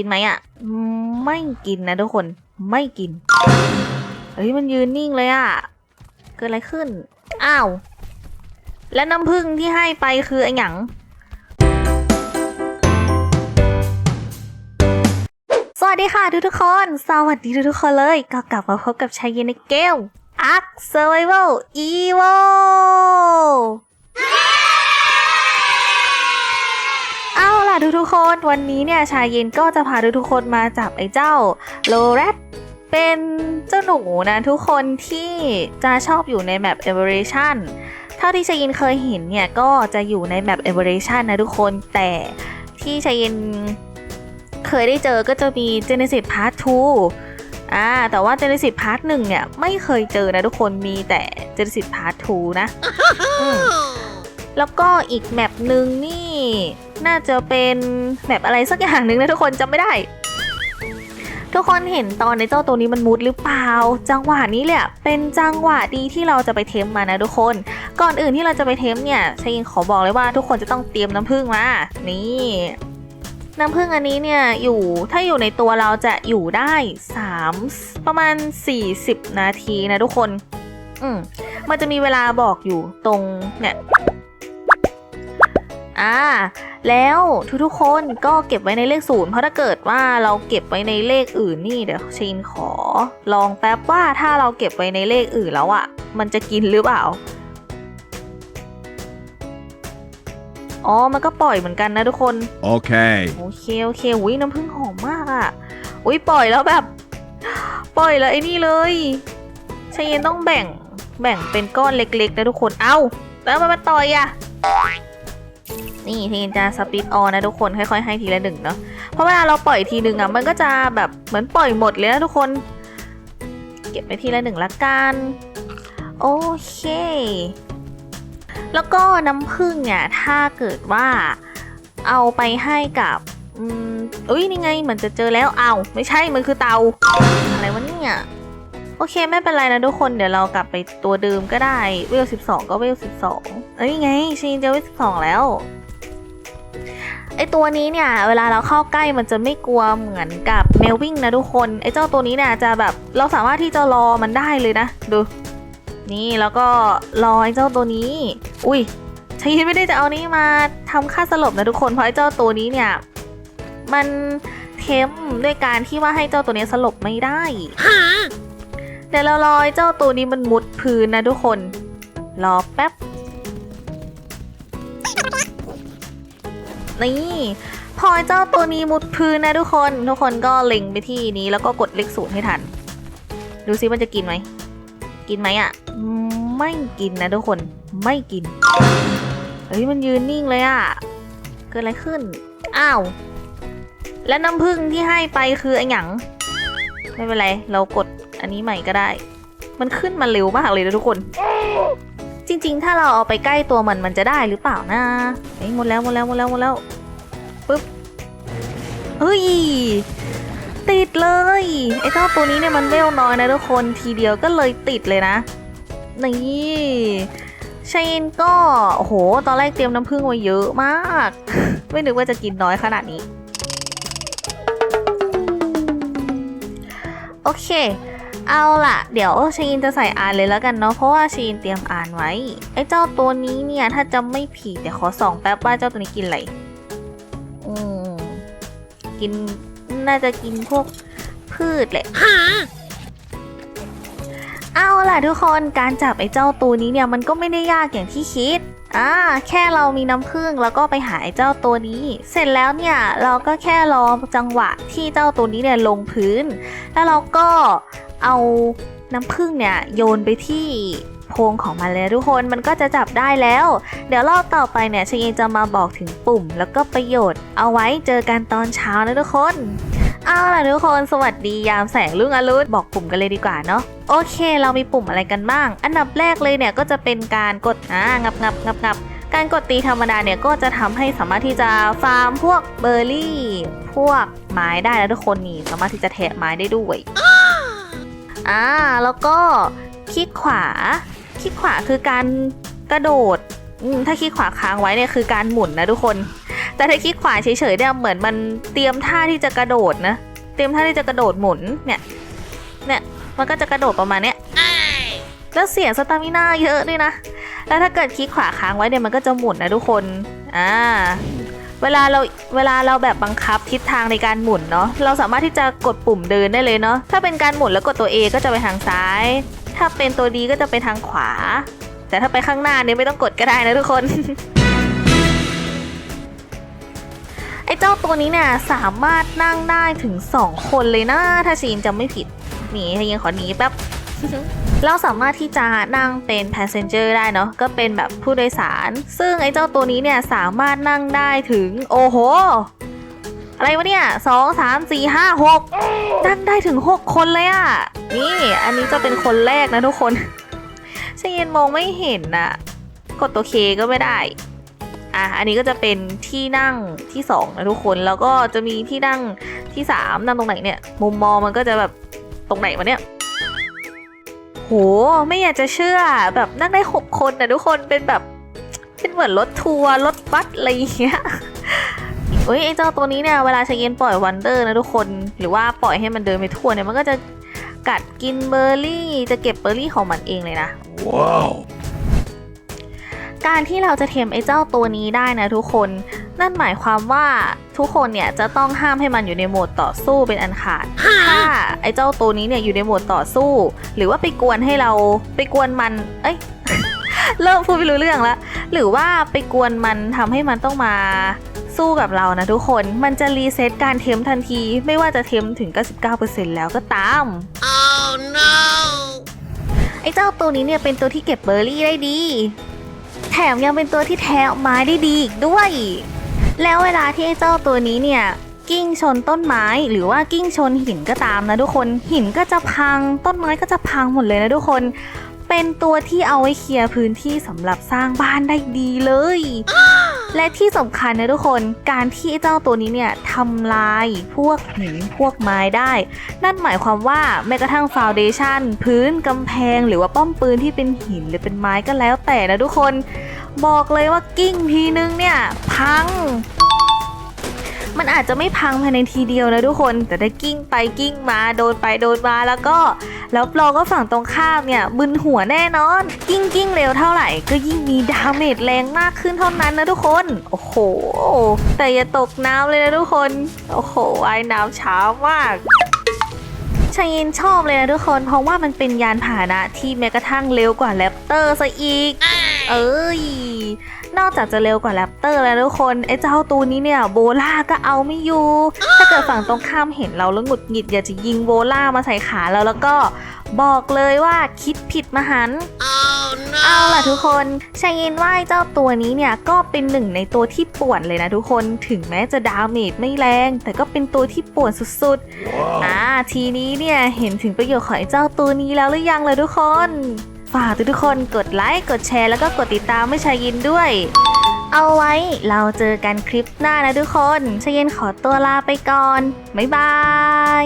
กินไหมอะ ไม่กินนะทุกคน ไม่กิน เฮ้ยมันยืนนิ่งเลยอะ เกิดอะไรขึ้น อ้าว แล้วน้ำผึ้งที่ให้ไปคือไอ้หยังสวัสดีค่ะทุกทุกคน สวัสดีทุกทุกคนเลย ก็กลับมาพบกับชายเย็นในเกม Ark Survival Evo ทุกทุกๆคนวันนี้เนี่ยชายเย็นก็จะพาทุกทุกๆคนมาจับไอ้เจ้าโลแรดเป็นเจ้าหนูนะทุกคนที่จะชอบอยู่ในแมป Evolution เท่าที่ชายเย็นเคยเห็นเนี่ยก็จะอยู่ในแมป Evolution นนะทุกคนแต่ที่ชายเย็นเคยได้เจอก็จะมี Genesis Part 2อ่าแต่ว่า Genesis Part 1เนี่ยไม่เคยเจอนะทุกคนมีแต่ Genesis Part 2นะแล้วก็อีกแมปหนึ่งนี่ น่าจะเป็นแมปอะไรสักอย่างหนึ่งนะทุกคนจำไม่ได้ ทุกคนเห็นตอนในเจ้าตัวนี้มันมุดหรือเปล่า จังหวะนี้เละเป็นจังหวะดีที่เราจะไปเทมมานะทุกคน ก่อนอื่นที่เราจะไปเทมเนี่ยชายินขอบอกเลยว่าทุกคนจะต้องเตรียมน้ำผึ้งมา นี่น้ำผึ้งอันนี้เนี่ยอยู่ถ้าอยู่ในตัวเราจะอยู่ได้ 3 ประมาณ 40 นาทีนะทุกคน อืมมันจะมีเวลาบอกอยู่ตรงเนี่ย อ่า แล้วทุกๆคนก็เก็บไว้ในเลขศูนย์เพราะถ้าเกิดว่าเราเก็บไว้ในเลขอื่นนี่เดี๋ยวชินขอ ลองแป๊บว่าถ้าเราเก็บไว้ในเลขอื่นแล้วอะ่ะ มันจะกินหรือเปล่าอ๋อ มันก็ปล่อยเหมือนกันนะทุกคน Okay. โอเค โอเคอุ้ยน้ำผึ้งหอมมากอะ่ะอุ้ยปล่อยแล้วแบบ ปล่อยแล้วไอ้นี่เลยชาเย็นต้องแบ่ง แบ่งเป็นก้อนเล็กๆนะทุกคน เอ้า แล้วมันมาต่อยอะ่ะ นี่ทีนจะสปิดออนนะทุกคนค่อยๆให้ทีละหนึ่งเนาะเพราะเวลาเราปล่อยทีหนึ่งอะมันก็จะแบบเหมือนปล่อยหมดเลยนะทุกคน เก็บไปทีละหนึ่งละกันโอเค แล้วก็น้ำผึ้งเนี่ยถ้าเกิดว่าเอาไปให้กับอืมเอ้ยนี่ไงเหมือนจะเจอแล้วเอาไม่ใช่มันคือเตา อะไรวะเนี่ยโอเคไม่เป็นไรนะทุกคนเดี๋ยวเรากลับไปตัวเดิมก็ได้เวล12ก็เวล12เอ้ยไงชินเจอเวล12แล้ว ไอตัวนี้เนี่ยเวลาเราเข้าใกล้มันจะไม่กลัวเหมือนกับเมลวิ่งนะทุกคนไอเจ้าตัวนี้เนี่ยจะแบบเราสามารถที่จะรอมันได้เลยนะ ดู นี่แล้วก็รอไอเจ้าตัวนี้ อุ้ยชัยไม่ได้จะเอานี้มาทำค่าสลบนะทุกคนเพราะไอเจ้าตัวนี้เนี่ยมันเทมด้วยการที่ว่าให้เจ้าตัวนี้สลบไม่ได้เดี๋ยวเรารอไอ้เจ้าตัวนี้มันมุดพื้นนะทุกคน รอแป๊บ นี่พอเจ้าตัวนี้มุดพื้นนะทุกคน ทุกคนก็เล็งไปที่นี้แล้วก็กดเลขศูนย์ให้ทัน ดูซิมันจะกินไหม กินไหมอะ ไม่กินนะทุกคน ไม่กิน เฮ้ยมันยืนนิ่งเลยอะ เกิดอะไรขึ้น อ้าว แล้วน้ำผึ้งที่ให้ไปคือไอ้หยัง ไม่เป็นไร เรากดอันนี้ใหม่ก็ได้ มันขึ้นมาเร็วมากเลยนะทุกคน จริง ๆ ถ้าเราเอาไปใกล้ตัวมันมันจะได้หรือเปล่านะเฮ้ยหมดแล้วหมดแล้วหมดแล้วหมดแล้วปึ๊บเฮ้ยติดเลยไอ้เจ้าตัวนี้เนี่ยมันเวลน้อยนะทุกคนทีเดียวก็เลยติดเลยนะนี่ชายนก็โอ้โห ตอนแรกเตรียมน้ำผึ้งไว้เยอะมาก ไม่นึกว่าจะกินน้อยขนาดนี้ โอเค เอาล่ะ เดี๋ยวชีนจะใส่อ่านเลยแล้วกันเนาะเพราะว่าชีนเตรียมอ่านไว้ไอ้เจ้าตัวนี้เนี่ยถ้าจำไม่ผิดเดี๋ยวขอส่องแป๊บว่าเจ้าตัวนี้กินอะไรอืมกินน่าจะกินพวกพืชแหละเอาล่ะทุกคนการจับไอ้เจ้าตัวนี้เนี่ยมันก็ไม่ได้ยากอย่างที่คิดอ่าแค่เรามีน้ำผึ้งแล้วก็ไปหาไอ้เจ้าตัวนี้ เสร็จแล้วเนี่ยเราก็แค่รอจังหวะที่เจ้าตัวนี้เนี่ยลงพื้น แล้วเราก็ เอาน้ำผึ้งเนี่ยโยนไปที่โพรงของมันเลยทุกคนมันก็จะจับได้แล้ว เดี๋ยวรอบต่อไปเนี่ยชยนจะมาบอกถึงปุ่ม แล้วก็ประโยชน์ เอาไว้เจอกันตอนเช้านะทุกคนเอาล่ะทุกคนสวัสดียามแสงรุ่งอรุณบอกปุ่มกันเลยดีกว่าเนาะโอเค เรามีปุ่มอะไรกันบ้าง อันดับแรกเลยเนี่ยก็จะเป็นการกดอ่างับงับงับงับการกดตีธรรมดาเนี่ยก็จะทำให้สามารถที่จะฟาร์มพวกเบอร์รี่ พวกไม้ได้แล้วทุกคนนี่สามารถที่จะแทะไม้ได้ด้วย อ่าแล้วก็คลิกขวา คลิกขวาคือการกระโดดอืมถ้าคลิกขวาค้างไว้เนี่ยคือการหมุนนะทุกคน แต่ถ้าคลิกขวาเฉยๆเนี่ยเหมือนมันเตรียมท่าที่จะกระโดดนะ เตรียมท่าที่จะกระโดดหมุนเนี่ยเนี่ยมันก็จะกระโดดประมาณเนี้ยแล้วเสียสตามิน่าเยอะด้วยนะ แล้วถ้าเกิดคลิกขวาค้างไว้เนี่ยมันก็จะหมุนนะทุกคน อ่า เวลาเราเวลาเราแบบบังคับทิศทางในการหมุนเนาะเราสามารถที่จะกดปุ่มเดินได้เลยเนาะถ้าเป็นการหมุนแล้วกดตัว A ก็จะไปทางซ้าย ถ้าเป็นตัว D ก็จะไปทางขวา แต่ถ้าไปข้างหน้าเนี่ยไม่ต้องกดก็ได้นะทุกคนไอ้เจ้าตัวนี้เนี่ยสามารถนั่งได้ถึง 2 คนเลยนะ ถ้าชีนจำไม่ผิดหนีให้ยิงขอหนีแป๊บ เราสามารถที่จะนั่งเป็น passenger ได้เนาะก็เป็นแบบผู้โดยสาร ซึ่งไอ้เจ้าตัวนี้เนี่ยสามารถนั่งได้ถึงโอ้โห อะไรวะเนี่ยสองสามสี่ห้าหกนั่งได้ถึง6คนเลยอะนี่อันนี้จะเป็นคนแรกนะทุกคนเชยนมองไม่เห็นนะกดตัวเคก็ไม่ได้อะอันนี้ก็จะเป็นที่นั่งที่สองนะทุกคนแล้วก็จะมีที่นั่งที่สามนั่งตรงไหนเนี่ย มุมมองมันก็จะแบบตรงไหนวะเนี่ย โห ไม่อยากจะเชื่อแบบนั่งได้หกคนนะทุกคนเป็นแบบเป็นเหมือนรถทัวร์รถบัสอะไรอย่างเงี้ยเอ้ยไอ้เจ้าตัวนี้เนี่ยเวลาชายเย็นปล่อยวันเดอร์นะทุกคน หรือว่าปล่อยให้มันเดินไปทั่วเนี่ยมันก็จะกัดกินเบอร์รี่ จะเก็บเบอร์รี่ของมันเองเลยนะ ว้าว การที่เราจะเทมไอ้เจ้าตัวนี้ได้นะทุกคน นั่นหมายความว่าทุกคนเนี่ยจะต้องห้ามให้มันอยู่ในโหมดต่อสู้เป็นอันขาด ถ้าไอ้เจ้าตัวนี้เนี่ยอยู่ในโหมดต่อสู้ หรือว่าไปกวนให้เราไปกวนมัน เอ้ย เริ่มพูดไม่รู้เรื่องแล้วหรือว่าไปกวนมันทำให้มันต้องมาสู้กับเรานะทุกคน มันจะรีเซ็ตการเทมทันที ไม่ว่าจะเทมถึง 99%แล้วก็ตาม Oh no. ไอ้เจ้าตัวนี้เนี่ยเป็นตัวที่เก็บเบอร์รี่ได้ดี แถมยังเป็นตัวที่แทะไม้ได้ดีอีกด้วย แล้วเวลาที่ไอ้เจ้าตัวนี้เนี่ยกิ้งชนต้นไม้หรือว่ากิ้งชนหินก็ตามนะทุกคนหินก็จะพัง ต้นไม้ก็จะพังหมดเลยนะทุกคน เป็นตัวที่เอาไว้เคลียร์พื้นที่สำหรับสร้างบ้านได้ดีเลย และที่สำคัญนะทุกคนการที่เจ้าตัวนี้เนี่ยทำลายพวกหินพวกไม้ได้ นั่นหมายความว่าแม้กระทั่งฟาวเดชันพื้นกำแพง หรือว่าป้อมปืนที่เป็นหินหรือเป็นไม้ก็แล้วแต่นะทุกคน บอกเลยว่ากิ้งทีนึงเนี่ยพัง มันอาจจะไม่พังภายในทีเดียวนะทุกคน แต่ถ้ากิ้งไปกิ้งมาโดนไปโดนมาแล้วก็ แล้วรอก็ฝั่งตรงข้ามเนี่ยมึนหัวแน่นอน กิ้งกิ้งเร็วเท่าไหร่ ก็ยิ่งมีดาเมจแรงมากขึ้นเท่านั้นนะทุกคน โอ้โห แต่อย่าตกน้ำเลยนะทุกคน โอ้โหว่ายน้ำช้ามากชายินชอบเลยนะทุกคน เพราะว่ามันเป็นยานพาหนะที่แม้กระทั่งเร็วกว่าแรปเตอร์ซะอีก เอ้ย นอกจากจะเร็วกว่าแรปเตอร์แล้วทุกคนไอ้เจ้าตัวนี้เนี่ยโบล่าก็เอาไม่อยู่ ถ้าเกิดฝั่งตรงข้ามเห็นเราแล้วหงุดหงิดอยากจะยิงโบล่ามาใส่ขาเราแล้วก็บอกเลยว่าคิดผิดมหันต์ Oh เอาล่ะ no. ทุกคนชายินว่าไอ้เจ้าตัวนี้เนี่ยก็เป็นหนึ่งในตัวที่ป่วนเลยนะทุกคน ถึงแม้จะดาเมจไม่แรง แต่ก็เป็นตัวที่ป่วนสุดๆ Wow. อ่าทีนี้เนี่ยเห็นถึงประโยชน์ของไอ้เจ้าตัวนี้แล้วหรือยังเลยทุกคน ฝากทุกๆคนกดไลค์ กดแชร์ แล้วก็กดติดตามไม่ชายินด้วย เอาไว้เราเจอกันคลิปหน้านะทุกคนชายินขอตัวลาไปก่อน บ๊ายบาย